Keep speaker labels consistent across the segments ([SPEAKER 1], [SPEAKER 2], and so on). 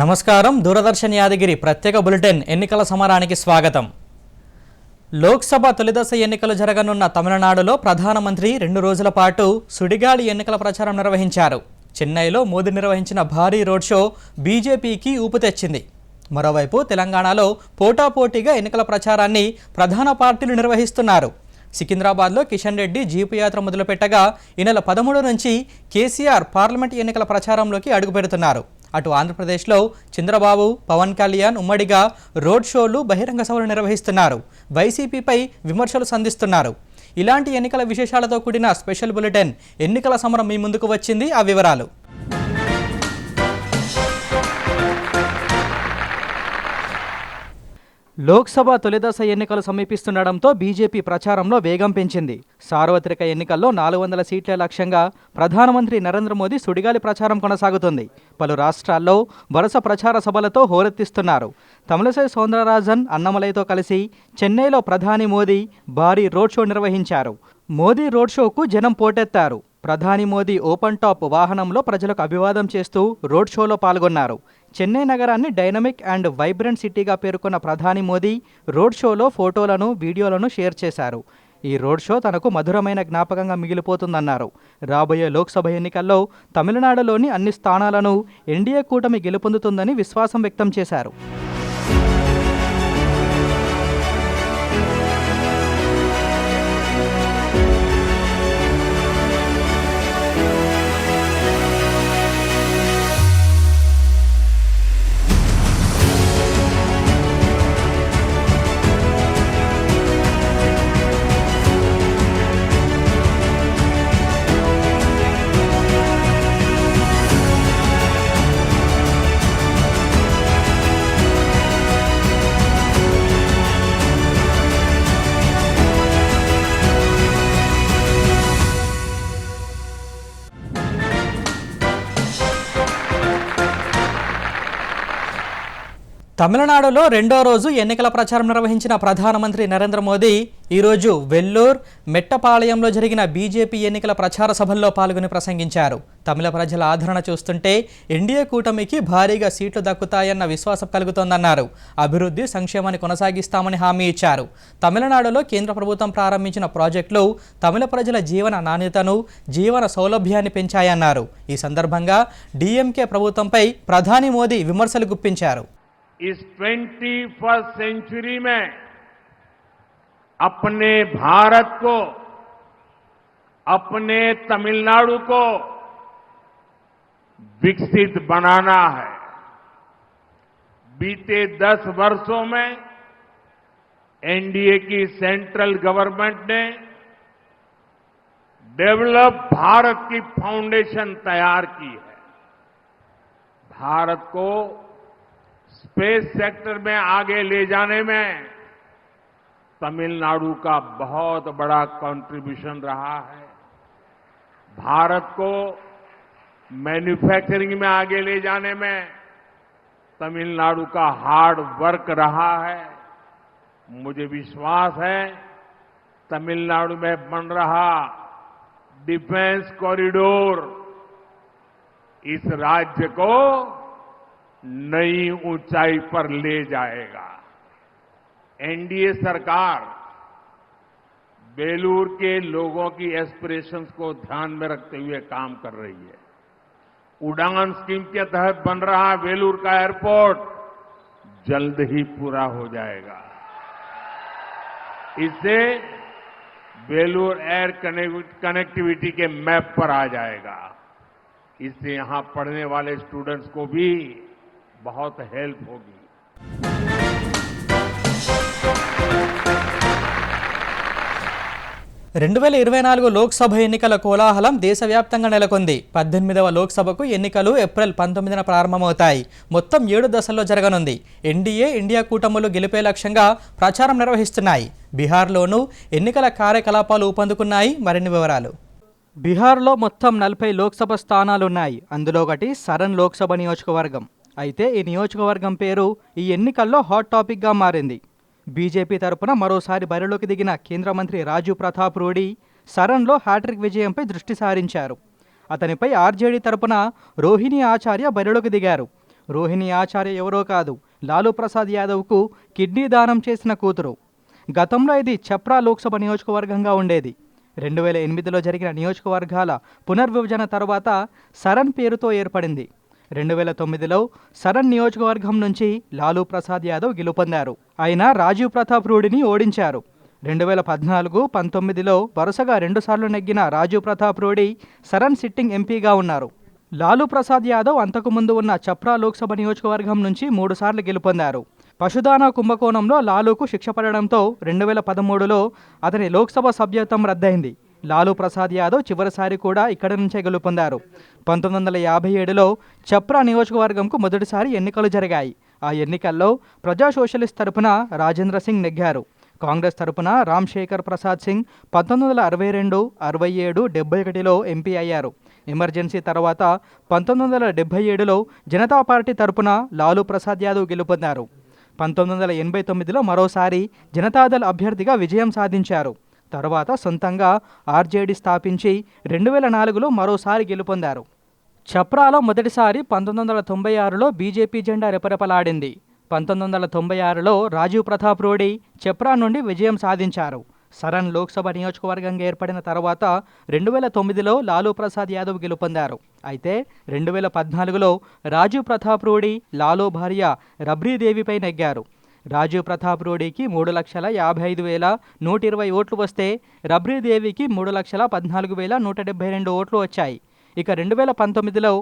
[SPEAKER 1] నమస్కారం దూరదర్శన్ యాదగిరి ప్రత్యేక బులెటిన్ ఎన్నికల సమరానికి స్వాగతం. లోక్సభ తొలిదశ ఎన్నికలు జరగనున్న తమిళనాడులో ప్రధానమంత్రి రెండు రోజుల పాటు సుడిగాలి ఎన్నికల ప్రచారం నిర్వహించారు. చెన్నైలో మోదీ నిర్వహించిన భారీ రోడ్ షో బీజేపీకి ఊపు తెచ్చింది. మరోవైపు తెలంగాణలో పోటాపోటీగా ఎన్నికల ప్రచారాన్ని ప్రధాన పార్టీలు నిర్వహిస్తున్నారు. సికింద్రాబాద్లో కిషన్ రెడ్డి జీపు యాత్ర మొదలుపెట్టగా ఈ నెల పదమూడు నుంచి కేసీఆర్ పార్లమెంట్ ఎన్నికల ప్రచారంలోకి అడుగుపెడుతున్నారు. అటు ఆంధ్రప్రదేశ్లో చంద్రబాబు పవన్ కళ్యాణ్ ఉమ్మడిగా రోడ్ షోలు బహిరంగ సభలు నిర్వహిస్తున్నారు. వైసీపీపై విమర్శలు సంధిస్తున్నారు. ఇలాంటి ఎన్నికల విశేషాలతో కూడిన స్పెషల్ బులెటిన్ ఎన్నికల సమరం మీ ముందుకు వచ్చింది. ఆ వివరాలు లోక్సభ తొలిదశ ఎన్నికలు సమీపిస్తుండటంతో బీజేపీ ప్రచారంలో వేగం పెంచింది. సార్వత్రిక ఎన్నికల్లో నాలుగు వందల సీట్ల లక్ష్యంగా ప్రధానమంత్రి నరేంద్ర మోదీ సుడిగాలి ప్రచారం కొనసాగుతుంది. పలు రాష్ట్రాల్లో వరుస ప్రచార సభలతో హోరెత్తిస్తున్నారు. తమిళసై సౌందరరాజన్ అన్నమలైతో కలిసి చెన్నైలో ప్రధాని మోదీ భారీ రోడ్ షో నిర్వహించారు. మోదీ రోడ్ షోకు జనం పోటెత్తారు. ప్రధాని మోదీ ఓపెన్ టాప్ వాహనంలో ప్రజలకు అభివాదం చేస్తూ రోడ్ షోలో పాల్గొన్నారు. చెన్నై నగరాన్ని డైనమిక్ అండ్ వైబ్రెంట్ సిటీగా పేర్కొన్న ప్రధాని మోదీ రోడ్ షోలో ఫోటోలను వీడియోలను షేర్ చేశారు. ఈ రోడ్ షో తనకు మధురమైన జ్ఞాపకంగా మిగిలిపోతుందన్నారు. రాబోయే లోక్సభ ఎన్నికల్లో తమిళనాడులోని అన్ని స్థానాలను ఎన్డీఏ కూటమి గెలుపొందుతుందని విశ్వాసం వ్యక్తం చేశారు. తమిళనాడులో రెండో రోజు ఎన్నికల ప్రచారం నిర్వహించిన ప్రధానమంత్రి నరేంద్ర మోదీ ఈరోజు వెల్లూర్ మెట్టపాళయంలో జరిగిన బీజేపీ ఎన్నికల ప్రచార సభల్లో పాల్గొని ప్రసంగించారు. తమిళ ప్రజల ఆదరణ చూస్తుంటే ఎన్డీఏ కూటమికి భారీగా సీట్లు దక్కుతాయన్న విశ్వాసం కలుగుతోందన్నారు. అభివృద్ధి సంక్షేమాన్ని కొనసాగిస్తామని హామీ ఇచ్చారు. తమిళనాడులో కేంద్ర ప్రభుత్వం ప్రారంభించిన ప్రాజెక్టులు తమిళ ప్రజల జీవన నాణ్యతను జీవన సౌలభ్యాన్ని పెంచాయన్నారు. ఈ సందర్భంగా డీఎంకే ప్రభుత్వంపై ప్రధాని మోదీ విమర్శలు గుప్పించారు.
[SPEAKER 2] इस 21st सेंचुरी में अपने भारत को, अपने तमिलनाडु को विकसित बनाना है। बीते 10 वर्षों में एनडीए की सेंट्रल गवर्नमेंट ने डेवलप भारत की फाउंडेशन तैयार की है। भारत को स्पेस सेक्टर में आगे ले जाने में तमिलनाडु का बहुत बड़ा कंट्रीब्यूशन रहा है। भारत को मैन्युफैक्चरिंग में आगे ले जाने में तमिलनाडु का हार्ड वर्क रहा है। मुझे विश्वास है, तमिलनाडु में बन रहा डिफेंस कॉरिडोर इस राज्य को नई ऊंचाई पर ले जाएगा। एनडीए सरकार बेलूर के लोगों की एस्पिरेशंस को ध्यान में रखते हुए काम कर रही है। उड़ान स्कीम के तहत बन रहा वेलूर का एयरपोर्ट जल्द ही पूरा हो जाएगा। इससे वेलूर एयर कनेक्टिविटी के मैप पर आ जाएगा। इससे यहाँ पढ़ने वाले स्टूडेंट्स को भी बहुत हेल्प होगी
[SPEAKER 1] రెండు వేల ఇరవై నాలుగు లోక్సభ ఎన్నికల కోలాహలం దేశవ్యాప్తంగా నెలకొంది పద్దెనిమిదవ లోక్సభకు ఎన్నికలు ఏప్రిల్ పంతొమ్మిదిన ప్రారంభమవుతాయి మొత్తం ఏడు దశల్లో జరగనుంది ఎన్డీఏ ఇండియా కూటములు గెలిపే లక్ష్యంగా ప్రచారం నిర్వహిస్తున్నాయి బీహార్లోనూ ఎన్నికల కార్యకలాపాలు ఊపందుకున్నాయి మరిన్ని వివరాలు బీహార్లో మొత్తం నలభై లోక్సభ స్థానాలున్నాయి అందులో ఒకటి సరన్ లోక్సభ నియోజకవర్గం అయితే ఈ నియోజకవర్గం పేరు ఈ ఎన్నికల్లో హాట్ టాపిక్గా మారింది. బీజేపీ తరపున మరోసారి బరిలోకి దిగిన కేంద్ర మంత్రి రాజు ప్రతాప్ రూడి సరన్లో హ్యాట్రిక్ విజయంపై దృష్టి సారించారు. అతనిపై ఆర్జేడీ తరపున రోహిణి ఆచార్య బరిలోకి దిగారు. రోహిణి ఆచార్య ఎవరో కాదు లాలూ ప్రసాద్ యాదవ్కు కిడ్నీ దానం చేసిన కూతురు. గతంలో ఇది చప్రా లోక్సభ నియోజకవర్గంగా ఉండేది. రెండు వేల ఎనిమిదిలో జరిగిన నియోజకవర్గాల పునర్విభజన తర్వాత సరణ్ పేరుతో ఏర్పడింది. రెండు వేల తొమ్మిదిలో సరణ్ నియోజకవర్గం నుంచి లాలూ ప్రసాద్ యాదవ్ గెలుపొందారు. ఆయన రాజీవ్ ప్రతాప్ రూడిని ఓడించారు. రెండు వేల పద్నాలుగు పంతొమ్మిదిలో వరుసగా రెండుసార్లు నెగ్గిన రాజీవ్ ప్రతాప్ రూడి సరణ్ సిట్టింగ్ ఎంపీగా ఉన్నారు. లాలూ ప్రసాద్ యాదవ్ అంతకుముందు ఉన్న చప్రా లోక్సభ నియోజకవర్గం నుంచి మూడుసార్లు గెలుపొందారు. పశుదానా కుంభకోణంలో లాలూకు శిక్ష పడడంతో రెండు వేల పదమూడులో అతని లోక్సభ సభ్యత్వం రద్దయింది. లాలూ ప్రసాద్ యాదవ్ చివరిసారి కూడా ఇక్కడి నుంచే గెలుపొందారు. పంతొమ్మిది వందల యాభై ఏడులో చప్రా నియోజకవర్గంకు మొదటిసారి ఎన్నికలు జరిగాయి. ఆ ఎన్నికల్లో ప్రజా సోషలిస్ట్ తరపున రాజేంద్ర సింగ్ నెగ్గారు. కాంగ్రెస్ తరపున రామ్శేఖర్ ప్రసాద్ సింగ్ పంతొమ్మిది వందల అరవై రెండు అరవై ఏడు డెబ్బై ఒకటిలో ఎంపీ అయ్యారు. ఎమర్జెన్సీ తర్వాత పంతొమ్మిది వందల డెబ్బై ఏడులో జనతా పార్టీ తరపున లాలూ ప్రసాద్ యాదవ్ గెలుపొందారు. పంతొమ్మిది వందల ఎనభై తొమ్మిదిలో మరోసారి జనతాదళ్ అభ్యర్థిగా విజయం సాధించారు. తర్వాత సొంతంగా ఆర్జేడీ స్థాపించి రెండు వేల నాలుగులో మరోసారి గెలుపొందారు. చప్రాలో మొదటిసారి పంతొమ్మిది వందల తొంభై ఆరులో బీజేపీ జెండా రెపరెపలాడింది. పంతొమ్మిది వందల తొంభై ఆరులో రాజీవ్ ప్రతాప్ రూడి చప్రా నుండి విజయం సాధించారు. సరన్ లోక్సభ నియోజకవర్గంగా ఏర్పడిన తర్వాత రెండు వేల తొమ్మిదిలో లాలూ ప్రసాద్ యాదవ్ గెలుపొందారు. అయితే రెండు వేల పద్నాలుగులో రాజీవ్ ప్రతాప్ రూడి లాలూ భార్య రబ్రీదేవిపై నెగ్గారు. రాజీవ్ ప్రతాప్ రూడీకి మూడు లక్షల యాభై ఐదు వేల నూట ఇరవై ఓట్లు వస్తే రబ్రీదేవికి మూడు లక్షల పద్నాలుగు వేల నూట డెబ్బై రెండు ఓట్లు వచ్చాయి. ఇక రెండు వేల పంతొమ్మిదిలో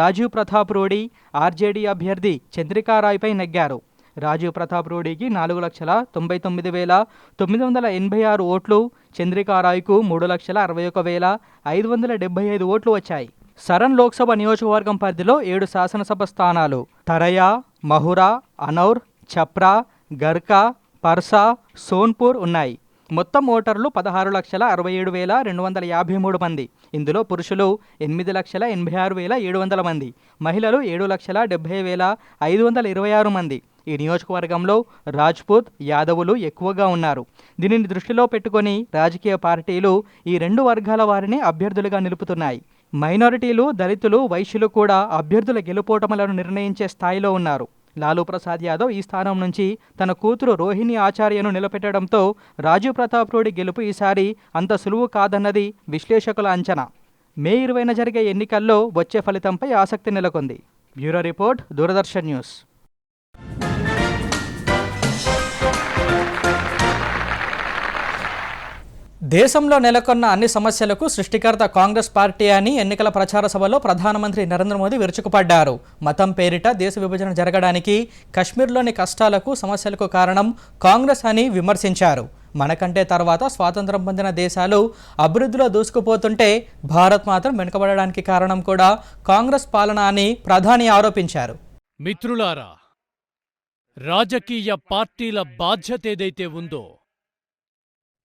[SPEAKER 1] రాజీవ్ ప్రతాప్ రూడి ఆర్జేడీ అభ్యర్థి చంద్రికారాయ్పై నెగ్గారు. రాజీవ్ ప్రతాప్ రూడికి నాలుగు లక్షల తొంభై తొమ్మిది వేల తొమ్మిది వందల ఎనభై ఆరు ఓట్లు చంద్రికారాయ్కు మూడు లక్షల అరవై ఒక వేల ఐదు వందల డెబ్బై ఐదు ఓట్లు వచ్చాయి. సరన్ లోక్సభ నియోజకవర్గం పరిధిలో ఏడు శాసనసభ స్థానాలు తరయా మహురా అనౌర్ చప్రా గర్కా పర్సా సోన్పూర్ ఉన్నాయి. మొత్తం ఓటర్లు పదహారు లక్షల అరవై ఏడు వేల రెండు వందల యాభై మూడు మంది. ఇందులో పురుషులు ఎనిమిది లక్షల ఎనభై ఆరు వేల ఏడు వందల మంది. మహిళలు ఏడు లక్షల డెబ్బై వేల ఐదు వందల ఇరవై ఆరు మంది. ఈ నియోజకవర్గంలో రాజ్పూత్ యాదవులు ఎక్కువగా ఉన్నారు. దీనిని దృష్టిలో పెట్టుకొని రాజకీయ పార్టీలు ఈ రెండు వర్గాల వారిని అభ్యర్థులుగా నిలుపుతున్నాయి. మైనారిటీలు దళితులు వైశ్యులు కూడా అభ్యర్థుల గెలుపోటములను నిర్ణయించే స్థాయిలో ఉన్నారు. లాలూ ప్రసాద్ యాదవ్ ఈ స్థానం నుంచి తన కూతురు రోహిణి ఆచార్యను నిలబెట్టడంతో రాజీవ్ ప్రతాప్ రూడి గెలుపు ఈసారి అంత సులువు కాదన్నది విశ్లేషకుల అంచనా. మే ఇరవైన జరిగే ఎన్నికల్లో వచ్చే ఫలితంపై ఆసక్తి నెలకొంది. Bureau report Doordarshan news. దేశంలో నెలకొన్న అన్ని సమస్యలకు సృష్టికర్త కాంగ్రెస్ పార్టీ అని ఎన్నికల ప్రచార సభలో ప్రధానమంత్రి నరేంద్ర మోదీ విరుచుకుపడ్డారు. మతం పేరిట దేశ విభజన జరగడానికి కశ్మీర్లోని కష్టాలకు సమస్యలకు కారణం కాంగ్రెస్ అని విమర్శించారు. మనకంటే తర్వాత స్వాతంత్రం పొందిన దేశాలు అభివృద్ధిలో దూసుకుపోతుంటే భారత్ మాత్రం వెనుకబడడానికి కారణం కూడా కాంగ్రెస్ పాలన అని ప్రధాని ఆరోపించారు.
[SPEAKER 3] మిత్రులారా రాజకీయ పార్టీల బాధ్యత ఏదైతే ఉందో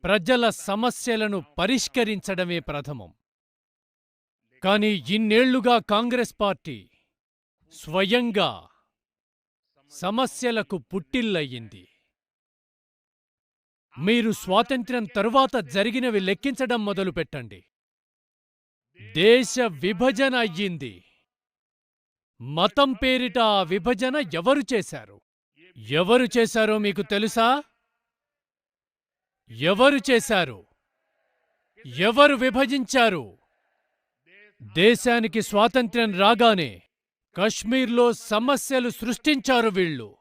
[SPEAKER 3] ప్రజల సమస్యలను పరిష్కరించడమే ప్రథమం. కానీ ఇన్నేళ్ళుగా కాంగ్రెస్ పార్టీ స్వయంగా సమస్యలకు పుట్టిల్లయ్యింది. మీరు స్వాతంత్ర్యం తరువాత జరిగినవి లెక్కించడం మొదలుపెట్టండి. దేశ విభజన అయ్యింది. మతం పేరిట ఆ విభజన ఎవరు చేశారు? ఎవరు చేశారో మీకు తెలుసా? ఎవరు చేశారు? ఎవరు విభజించారు? దేశానికి స్వాతంత్ర్యం రాగానే కశ్మీర్లో సమస్యలు సృష్టించారు వీళ్ళు.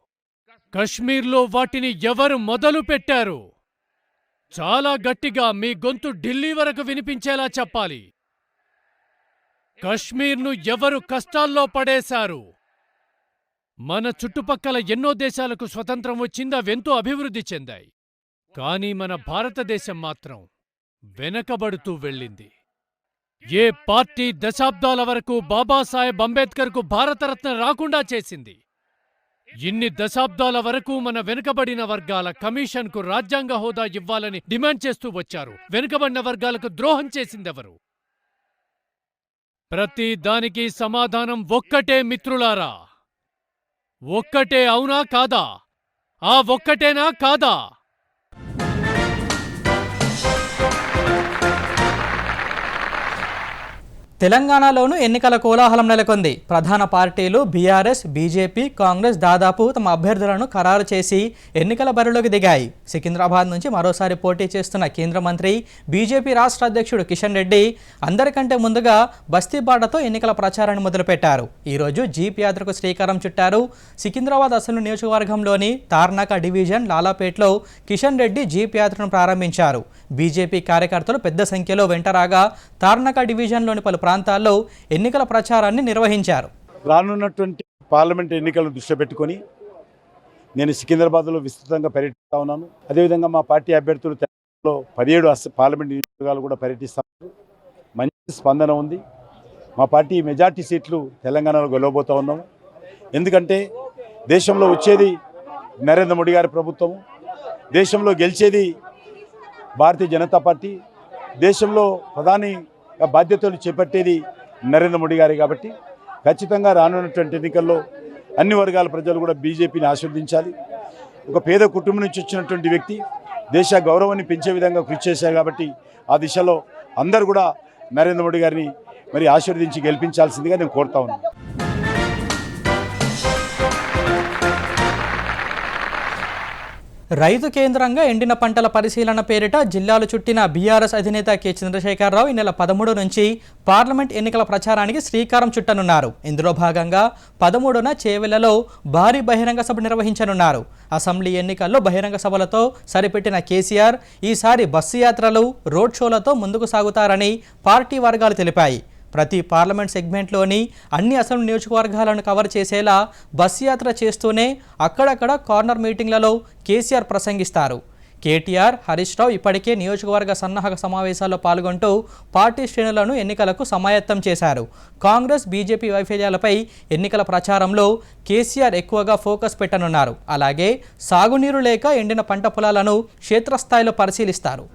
[SPEAKER 3] కశ్మీర్లో వాటిని ఎవరు మొదలు పెట్టారు? చాలా గట్టిగా మీ గొంతు ఢిల్లీ వరకు వినిపించేలా చెప్పాలి. కశ్మీర్ను ఎవరు కష్టాల్లో పడేశారు? మన చుట్టుపక్కల ఎన్నో దేశాలకు స్వతంత్రం వచ్చింది అవెంతో అభివృద్ధి చెందాయి. కానీ మన భారతదేశం మాత్రం వెనకబడుతూ వెళ్ళింది. ఏ పార్టీ దశాబ్దాల వరకు బాబాసాహెబ్ అంబేద్కర్కు భారతరత్న రాకుండా చేసింది? ఇన్ని దశాబ్దాల వరకు మన వెనుకబడిన వర్గాల కమిషన్కు రాజ్యాంగ హోదా ఇవ్వాలని డిమాండ్ చేస్తూ వచ్చారు. వెనుకబడిన వర్గాలకు ద్రోహం చేసిందెవరు? ప్రతి దానికి సమాధానం ఒక్కటే మిత్రులారా. ఒక్కటే అవునా కాదా? ఆ ఒక్కటేనా కాదా?
[SPEAKER 1] తెలంగాణలోనూ ఎన్నికల కోలాహలం నెలకొంది. ప్రధాన పార్టీలు బీఆర్ఎస్ బీజేపీ కాంగ్రెస్ దాదాపు తమ అభ్యర్థులను ఖరారు చేసి ఎన్నికల బరిలోకి దిగాయి. సికింద్రాబాద్ నుంచి మరోసారి పోటీ చేస్తున్న కేంద్ర మంత్రి బీజేపీ రాష్ట్ర అధ్యక్షుడు కిషన్ రెడ్డి అందరికంటే ముందుగా బస్తీబాటతో ఎన్నికల ప్రచారాన్ని మొదలుపెట్టారు. ఈరోజు జీప్ యాత్రకు శ్రీకారం చుట్టారు సికింద్రాబాద్ అసలు నియోజకవర్గంలోని తార్నాక డివిజన్ లాలాపేట్లో కిషన్ రెడ్డి జీప్ యాత్రను ప్రారంభించారు. బీజేపీ కార్యకర్తలు పెద్ద సంఖ్యలో వెంటరాగా తార్నాక డివిజన్లోని పలు ప్రాంతాల్లో ఎన్నికల ప్రచారాన్ని నిర్వహించారు.
[SPEAKER 4] రానున్నటువంటి పార్లమెంట్ ఎన్నికలను దృష్టి పెట్టుకొని నేను సికింద్రాబాద్లో విస్తృతంగా పర్యటిస్తా ఉన్నాను. అదేవిధంగా మా పార్టీ అభ్యర్థులు తెలంగాణలో పదిహేడు పార్లమెంట్ నియోజకవర్గాలు కూడా పర్యటిస్తారు మంచి స్పందన ఉంది. మా పార్టీ మెజార్టీ సీట్లు తెలంగాణలో గెలవబోతూ ఉన్నాము. ఎందుకంటే దేశంలో వచ్చేది నరేంద్ర మోడీ గారి ప్రభుత్వము దేశంలో గెలిచేది భారతీయ జనతా పార్టీ దేశంలో ప్రధాని బాధ్యతలు చేపట్టేది నరేంద్ర మోడీ గారే కాబట్టి ఖచ్చితంగా రానున్నటువంటి ఎన్నికల్లో అన్ని వర్గాల ప్రజలు కూడా బీజేపీని ఆశీర్వదించాలి. ఒక పేద కుటుంబం నుంచి వచ్చినటువంటి వ్యక్తి దేశ గౌరవాన్ని పెంచే విధంగా కృషి చేశారు కాబట్టి ఆ దిశలో అందరూ కూడా నరేంద్ర మోడీ గారిని మరి ఆశీర్వదించి గెలిపించాల్సిందిగా నేను కోరుతా ఉన్నాను.
[SPEAKER 1] రైతు కేంద్రంగా ఎండిన పంటల పరిశీలన పేరిట జిల్లాలు చుట్టిన బీఆర్ఎస్ అధినేత కె. చంద్రశేఖరరావు ఈ నెల పదమూడు నుంచి పార్లమెంట్ ఎన్నికల ప్రచారానికి శ్రీకారం చుట్టనున్నారు. ఇందులో భాగంగా పదమూడున చేవెలలో భారీ బహిరంగ సభ నిర్వహించనున్నారు. అసెంబ్లీ ఎన్నికల్లో బహిరంగ సభలతో సరిపెట్టిన కేసీఆర్ ఈసారి బస్సు యాత్రలు రోడ్ షోలతో ముందుకు సాగుతారని పార్టీ వర్గాలు తెలిపాయి. ప్రతి పార్లమెంట్ సెగ్మెంట్లోని అన్ని అసెంబ్లీ నియోజకవర్గాలను కవర్ చేసేలా బస్ యాత్ర చేస్తూనే అక్కడక్కడ కార్నర్ మీటింగ్లలో కేసీఆర్ ప్రసంగిస్తారు. కేటీఆర్ హరీష్ రావు ఇప్పటికే నియోజకవర్గ సన్నాహక సమావేశాల్లో పాల్గొంటూ పార్టీ శ్రేణులను ఎన్నికలకు సమాయత్తం చేశారు. కాంగ్రెస్ బీజేపీ వైఫల్యాలపై ఎన్నికల ప్రచారంలో కేసీఆర్ ఎక్కువగా ఫోకస్ పెట్టనున్నారు. అలాగే సాగునీరు లేక ఎండిన పంట పొలాలను క్షేత్రస్థాయిలో పరిశీలిస్తారు.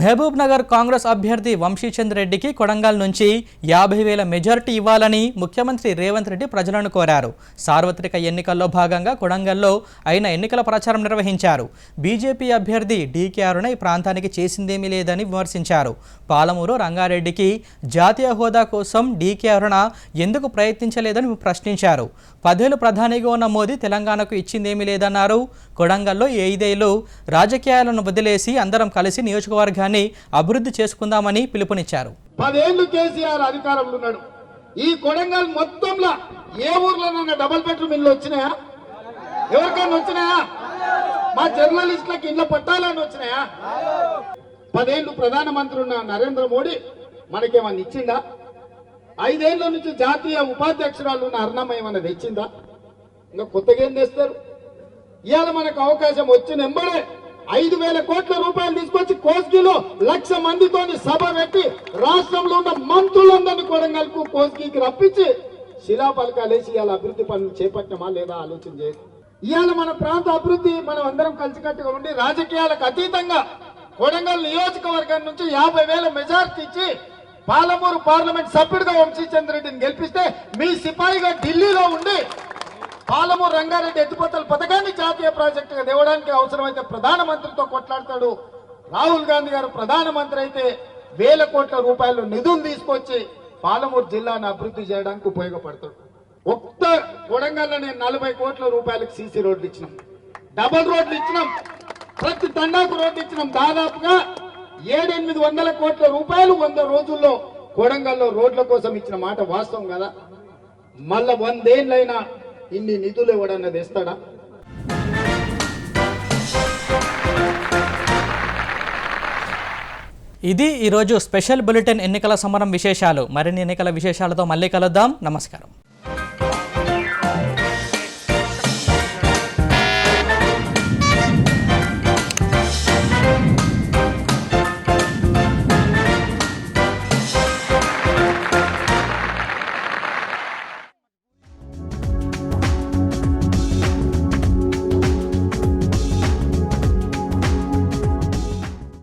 [SPEAKER 1] మహబూబ్ నగర్ కాంగ్రెస్ అభ్యర్థి వంశీచంద్ రెడ్డికి కొడంగల్ నుంచి యాభై వేల మెజారిటీ ఇవ్వాలని ముఖ్యమంత్రి రేవంత్ రెడ్డి ప్రజలను కోరారు. సార్వత్రిక ఎన్నికల్లో భాగంగా కొడంగల్లో అయిన ఎన్నికల ప్రచారం నిర్వహించారు. బీజేపీ అభ్యర్థి డీకే అరుణ ఈ ప్రాంతానికి చేసిందేమీ లేదని విమర్శించారు. పాలమూరు రంగారెడ్డికి జాతీయ హోదా కోసం డీకే అరుణ ఎందుకు ప్రయత్నించలేదని ప్రశ్నించారు. పదేళ్ళు ప్రధానిగా ఉన్న మోదీ తెలంగాణకు ఇచ్చిందేమీ లేదన్నారు. కొడంగల్లో ఈ ఐదేళ్ళు రాజకీయాలను వదిలేసి అందరం కలిసి నియోజకవర్గాన్ని అభివృద్ధి చేసుకుందామని పిలుపునిచ్చారు.
[SPEAKER 5] పదేళ్ళు కేసీఆర్ అధికారంలో ఉన్నాడు. ఈ కొడంగల్ మొత్తంలో ఏ ఊర్లోనన్నా డబుల్ బెడ్రూమ్ ఇల్లు వచ్చినాయా? ఎవరికైనా వచ్చినాయా? మా జర్నలిస్టులకు ఇళ్ళ పట్టాలని వచ్చినాయా? పదేళ్ళు ప్రధానమంత్రి ఉన్న నరేంద్ర మోడీ మనకేమన్నా ఇచ్చిందా? ఐదేళ్ళ నుంచి జాతీయ ఉపాధ్యక్షురాలు ఉన్న అరుణమ్మ ఏమన్నా తెచ్చిందా? ఇంకా కొత్తగా ఏం తెస్తారు? ఇవాళ మనకు అవకాశం వచ్చిన ఎంబడే ఐదు వేల కోట్ల రూపాయలు తీసుకొచ్చి కోస్గిలో లక్ష మందితో సభ పెట్టి రాష్ట్రంలో ఉన్న మంత్రులందరినీ కొడంగల్కు కోస్గికి రప్పించి శిలాపలకాలేసి ఇవాళ అభివృద్ధి పనులు చేపట్టినమా లేదా ఆలోచన చేసి ఇవాళ మన ప్రాంత అభివృద్ధి మనం అందరం కలిసికట్టుగా ఉండి రాజకీయాలకు అతీతంగా కొడంగల్ నియోజకవర్గం నుంచి యాభై వేల మెజార్టీ ఇచ్చి పాలమూరు పార్లమెంట్ సభ్యుడిగా వంశీచంద్ర రెడ్డిని గెలిపిస్తే మీ సిపాయిగా ఢిల్లీలో ఉండి పాలమూరు రంగారెడ్డి ఎత్తిపోతల పథకాన్ని జాతీయ ప్రాజెక్టుగా దేవడానికి అవసరమైతే ప్రధానమంత్రితో కొట్లాడతాడు. రాహుల్ గాంధీ గారు ప్రధానమంత్రి అయితే వేల కోట్ల రూపాయలు నిధులు తీసుకొచ్చి పాలమూరు జిల్లాను అభివృద్ధి చేయడానికి ఉపయోగపడతాడు. ఒక్క కొడంగల్లో నేను నలభై కోట్ల రూపాయలకు సీసీ రోడ్లు ఇచ్చినాం. డబల్ రోడ్లు ఇచ్చినాం. ప్రతి తండాకు రోడ్లు ఇచ్చినాం. దాదాపుగా ఏడెనిమిది వందల కోట్ల రూపాయలు వంద రోజుల్లో కొడంగల్లో రోడ్ల కోసం ఇచ్చిన మాట వాస్తవం కదా? మళ్ళా వందేళ్ళైనా ఇన్ని నిధులు ఎవడన్నా తెస్తాడా
[SPEAKER 1] ఇది ఈరోజు స్పెషల్ బులెటిన్ ఎన్నికల సమరం విశేషాలు. మరిన్ని ఎన్నికల విశేషాలతో మళ్ళీ కలుద్దాం. నమస్కారం.